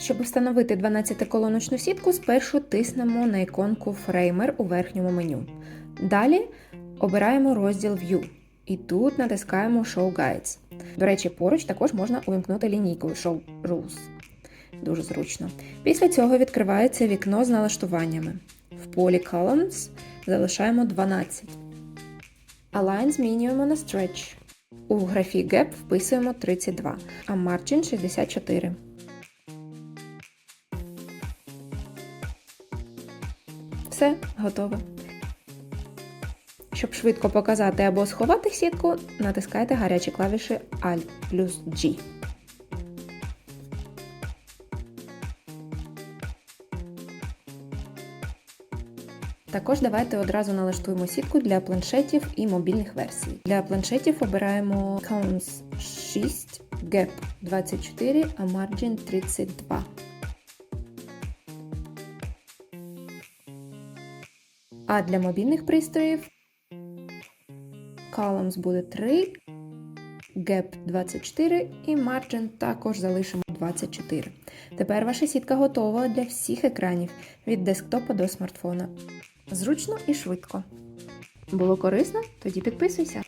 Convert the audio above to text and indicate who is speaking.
Speaker 1: Щоб встановити 12-колоночну сітку, спершу тиснемо на іконку Framer у верхньому меню. Далі обираємо розділ View і тут натискаємо Show Guides. До речі, поруч також можна увімкнути лінійку Show Rules. Дуже зручно. Після цього відкривається вікно з налаштуваннями. В полі Columns залишаємо 12. Align змінюємо на Stretch. У графі Gap вписуємо 32, а Margin 64. Все, готово. Щоб швидко показати або сховати сітку, натискайте гарячі клавіші Alt плюс G. Також давайте одразу налаштуємо сітку для планшетів і мобільних версій. Для планшетів обираємо Counts 6, Gap 24, а Margin 32. А для мобільних пристроїв Columns буде 3, Gap 24 і Margin також залишимо 24. Тепер ваша сітка готова для всіх екранів від десктопа до смартфона. Зручно і швидко. Було корисно? Тоді підписуйся.